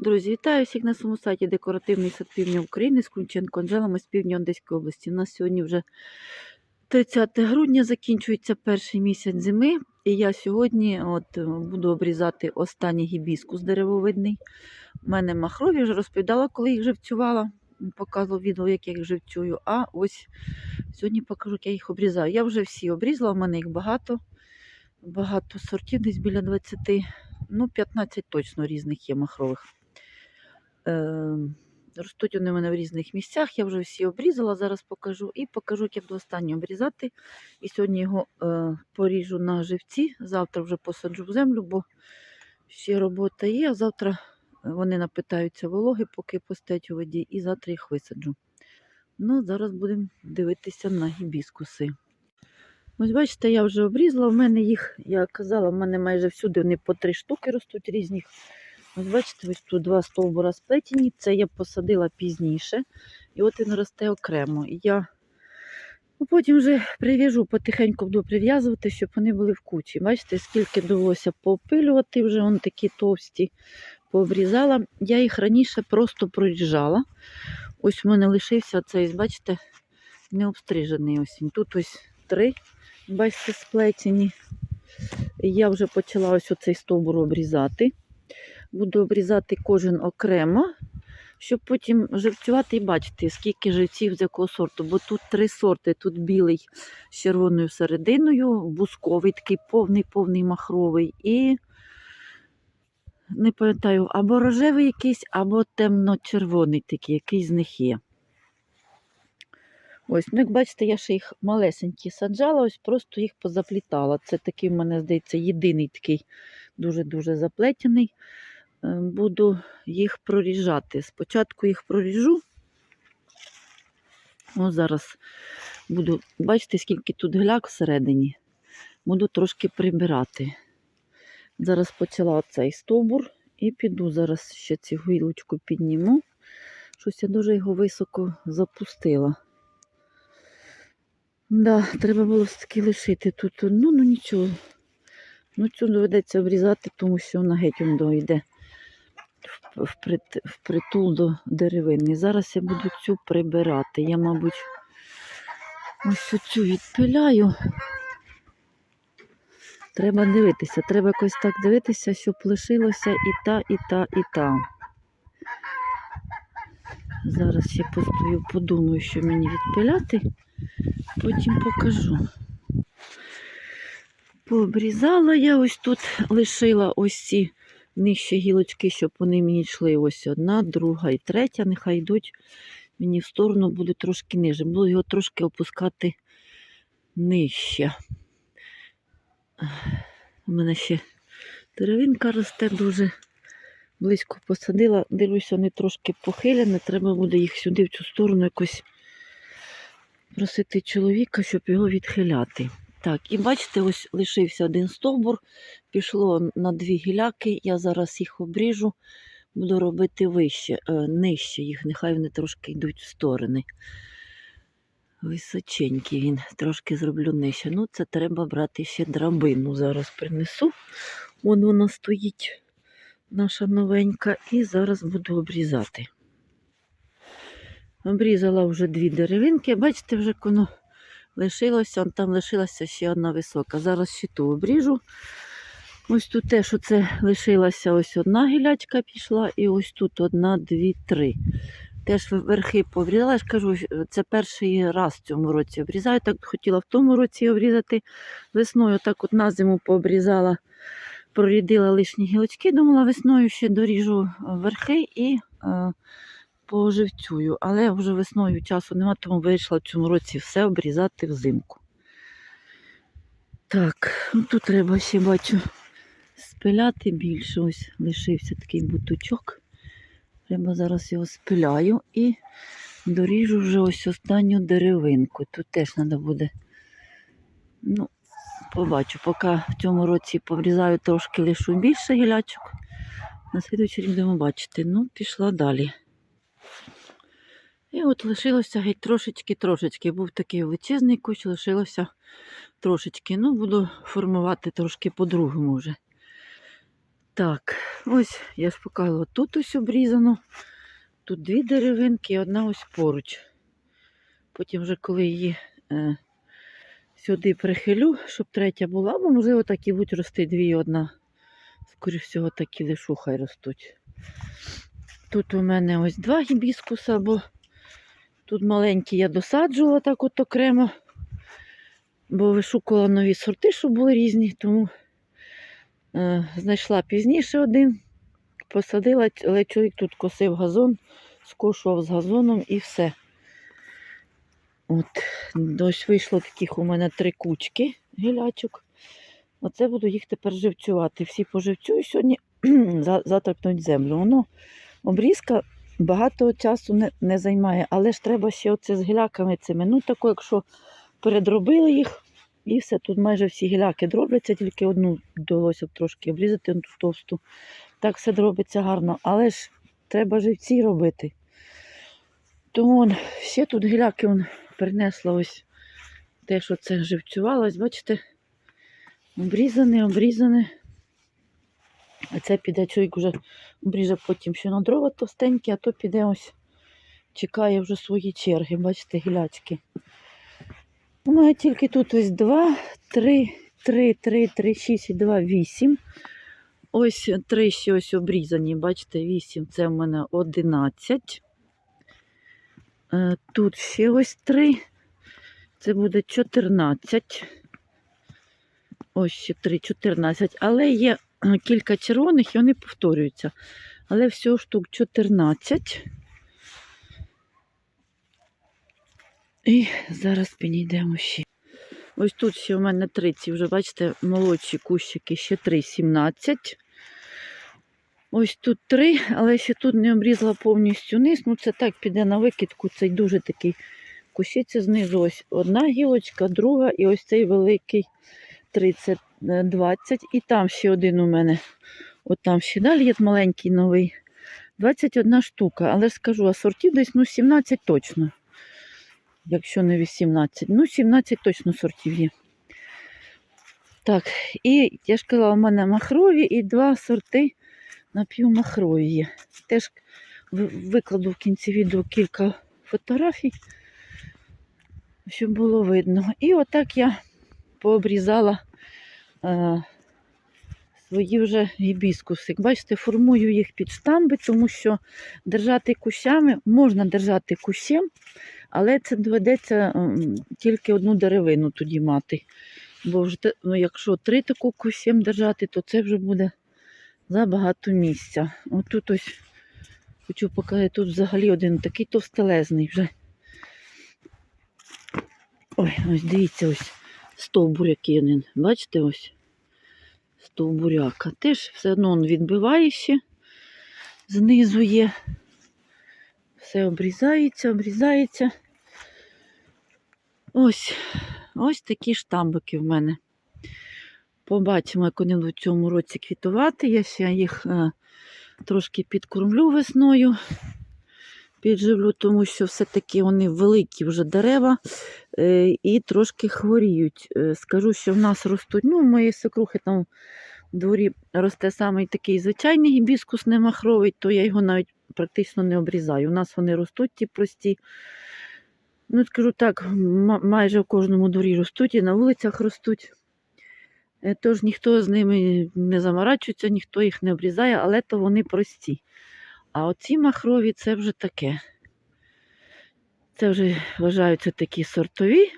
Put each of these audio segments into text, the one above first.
Друзі, вітаю всіх на своєму сайті Декоративний сад півдня України з Кунченко Анжелами з півдня Одеської області. У нас сьогодні вже 30 грудня закінчується перший місяць зими. І я сьогодні от, буду обрізати останній гібіскус деревовидний. У мене махрові вже розповідала, коли їх живцювала. Показувала відео, як я їх живцюю. А ось сьогодні покажу, як я їх обрізаю. Я вже всі обрізала, у мене їх багато. Багато сортів, десь біля 20, ну 15 точно різних є махрових. Е, ростуть вони в мене в різних місцях. Я вже всі обрізала, зараз покажу. І покажу, як я буду обрізати. І сьогодні його е, поріжу на живці. Завтра вже посаджу в землю, бо ще робота є. Завтра вони напитаються вологи, поки постоять у воді, і завтра їх висаджу. Ну, зараз будемо дивитися на гібіскуси. Ось бачите, я вже обрізала. В мене їх, я казала, в мене майже всюди вони по три штуки ростуть різних. Ось бачите, ось тут два стовбура сплетені. Це я посадила пізніше. І от він росте окремо. І я ну, потім вже прив'яжу, потихеньку буду прив'язувати, щоб вони були в кучі. Бачите, скільки довелося поопилювати, вже вони такі товсті пообрізала. Я їх раніше просто проріжала. Ось у мене лишився цей, бачите, необстрижений ось він. Тут ось три, бачите, сплетені. Я вже почала ось оцей стовбур обрізати. Буду обрізати кожен окремо, щоб потім живцювати і бачити, скільки живців з якого сорту. Бо тут три сорти. Тут білий з червоною серединою, бусковий, такий повний-повний махровий. І не пам'ятаю, або рожевий якийсь, або темно-червоний такий, який з них є. Ось, ну як бачите, я ще їх малесенькі саджала, ось просто їх позаплітала. Це такий, в мене, здається, єдиний такий дуже-дуже заплетений. Е, Буду їх проріжати. Спочатку їх проріжу. О, зараз буду, бачите, скільки тут гляк всередині. Буду трошки прибирати. Зараз почала цей стовбур і піду. Зараз ще цю гілочку підніму. Щось я дуже його високо запустила. Да, треба було все-таки лишити тут. Ну, ну нічого. Ну, цю доведеться обрізати, тому що вона геть он дойде впритул до деревини. Зараз я буду цю прибирати. Я, мабуть, ось цю відпиляю. Треба дивитися, треба якось так дивитися, щоб лишилося і та, і та, і та. Зараз я постою, подумаю, що мені відпиляти, потім покажу. Пообрізала я ось тут, лишила ось ці нижчі гілочки, щоб вони мені йшли ось одна, друга і третя. Нехай йдуть мені в сторону, буде трошки ниже. Буду його трошки опускати нижче. У мене ще деревинка росте дуже близько посадила. Дивлюся, вони трошки похилені. Треба буде їх сюди, в цю сторону якось просити чоловіка, щоб його відхиляти. Так, і бачите, ось лишився один стовбур, пішло на дві гіляки. Я зараз їх обріжу, буду робити вище, е, нижче їх, нехай вони трошки йдуть в сторони. Височенький він, трошки зроблю нижче. Ну, це треба брати ще драбину. Зараз принесу. Вон вона стоїть, наша новенька, і зараз буду обрізати. Обрізала вже дві деревинки. Бачите, вже воно лишилося, там лишилася ще одна висока. Зараз ще ту обріжу. Ось тут теж оце лишилася ось одна гілячка пішла, і ось тут одна, дві, три. Теж верхи пообрізала. Я ж кажу, це перший раз в цьому році обрізаю. Так хотіла в тому році обрізати. Весною так от на зиму пообрізала, прорідила лишні гілочки. Думала, весною ще доріжу верхи і е, поживцюю. Але вже весною часу нема, тому вирішила в цьому році все обрізати взимку. Так, ну тут треба ще бачу спиляти більше. Ось лишився такий буточок. Треба зараз його спиляю і доріжу вже ось останню деревинку. Тут теж треба буде. Ну, побачу, поки в цьому році поврізаю трошки лишу більше гілячок. На слідуючий рік будемо бачити. Ну, пішла далі. І от лишилося геть трошечки-трошечки. Був такий величезний кущ, лишилося трошечки. Ну, буду формувати трошки по-другому вже. Так, ось я ж показувала, тут ось обрізано, тут дві деревинки, і одна ось поруч. Потім вже коли її е, сюди прихилю, щоб третя була, бо можливо так і будуть рости дві і одна. Скоріше всього, так і лишу, хай ростуть. Тут у мене ось два гібіскуса, бо тут маленькі я досаджувала так от окремо, бо вишукувала нові сорти, щоб були різні, тому е, знайшла пізніше один, посадила, але чоловік тут косив газон, скошував з газоном і все. От, ось вийшло таких у мене три кучки гілячок. Оце буду їх тепер живцювати. Всі поживцюю сьогодні, за- завтра землю. Воно обрізка багато часу не, не займає, але ж треба ще оце з гіляками цими. Ну, тако, якщо передробили їх, і все, тут майже всі гіляки дробляться, тільки одну вдалося б трошки обрізати ту товсту. Так все дробиться гарно, але ж треба живці робити. Тому он, ще тут гіляки он, принесла ось те, що це живцювалось, бачите, обрізане, обрізане. А це піде чоловік вже обріже потім ще на дрова товстенькі, а то піде ось, чекає вже свої черги, бачите, гілячки. У мене тільки тут ось два, три, три, три, три, шість і два, вісім. Ось три ще ось обрізані, бачите, вісім, це в мене одинадцять. Е, Тут ще ось три. Це буде 14. Ось ще три, 14. Але є кілька червоних і вони повторюються. Але всього штук 14. І зараз підійдемо ще. Ось тут ще у мене 30, вже бачите, молодші кущики, ще 3, 17. Ось тут 3, але ще тут не обрізала повністю низ. Ну це так піде на викидку, цей дуже такий кущиться знизу. Ось одна гілочка, друга і ось цей великий 30, е, 20. І там ще один у мене. От там ще далі є маленький новий. 21 штука. Але скажу, а сортів десь ну 17 точно. Якщо не 18. Ну, 17 точно сортів є. Так, і я ж казала, у мене махрові і два сорти напівмахрові є. Теж викладу в кінці відео кілька фотографій, щоб було видно. І отак я пообрізала е, свої вже гібіскуси. Бачите, формую їх під штамби, тому що держати кущами можна держати кущем, але це доведеться тільки одну деревину тоді мати. Бо вже, ну, якщо три таку кущем держати, то це вже буде забагато місця. Отут ось хочу показати, тут взагалі один такий товстелезний вже. Ой, ось дивіться, ось стовбур який один. Бачите ось? Стовбуряка. Теж все одно він відбиває ще. Знизу є. Все обрізається, обрізається. Ось, ось такі штамбики в мене. Побачимо, як вони в цьому році квітувати. Я ще їх е, трошки підкормлю весною, підживлю, тому що все-таки вони великі вже дерева е, і трошки хворіють. Е, скажу, що в нас ростуть, ну, в моєї сокрухи там в дворі росте самий такий звичайний гібіскус не махровий, то я його навіть практично не обрізаю. У нас вони ростуть ті прості. Ну, скажу так, майже в кожному дворі ростуть і на вулицях ростуть. Е, Тож ніхто з ними не заморачується, ніхто їх не обрізає, але то вони прості. А оці махрові це вже таке. Це вже вважаються такі сортові,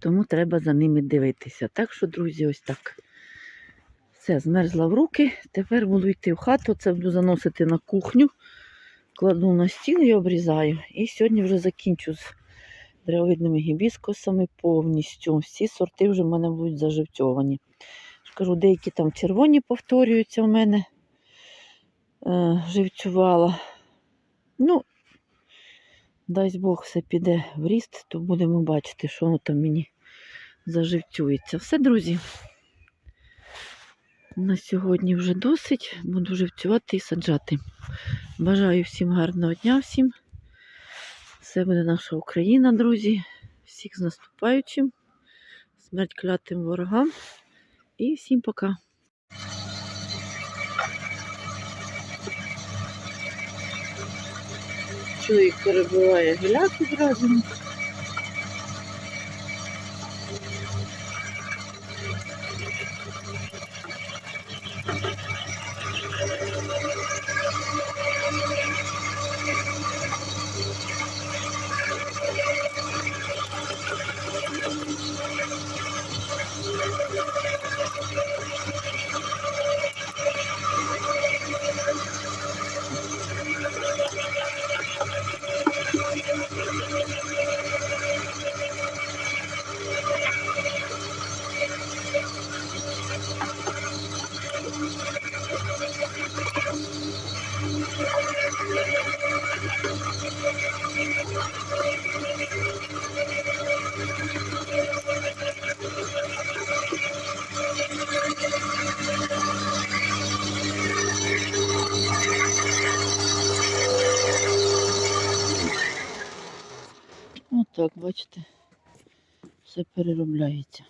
тому треба за ними дивитися. Так що, друзі, ось так. Все, змерзла в руки. Тепер буду йти в хату, це буду заносити на кухню, кладу на стіл і обрізаю. І сьогодні вже закінчу з деревовидними гібіскусами повністю. Всі сорти вже в мене будуть заживцьовані. Скажу, деякі там червоні повторюються в мене. Е, живцювала. Ну, дасть Бог все піде в ріст, то будемо бачити, що там мені заживцюється. Все, друзі. На сьогодні вже досить. Буду живцювати і саджати. Бажаю всім гарного дня, всім. Все буде наша Україна, друзі. Всіх з наступаючим. Смерть клятим ворогам. І всім пока. Чоловік перебиває гіляки зразу. Бачите, все переробляється.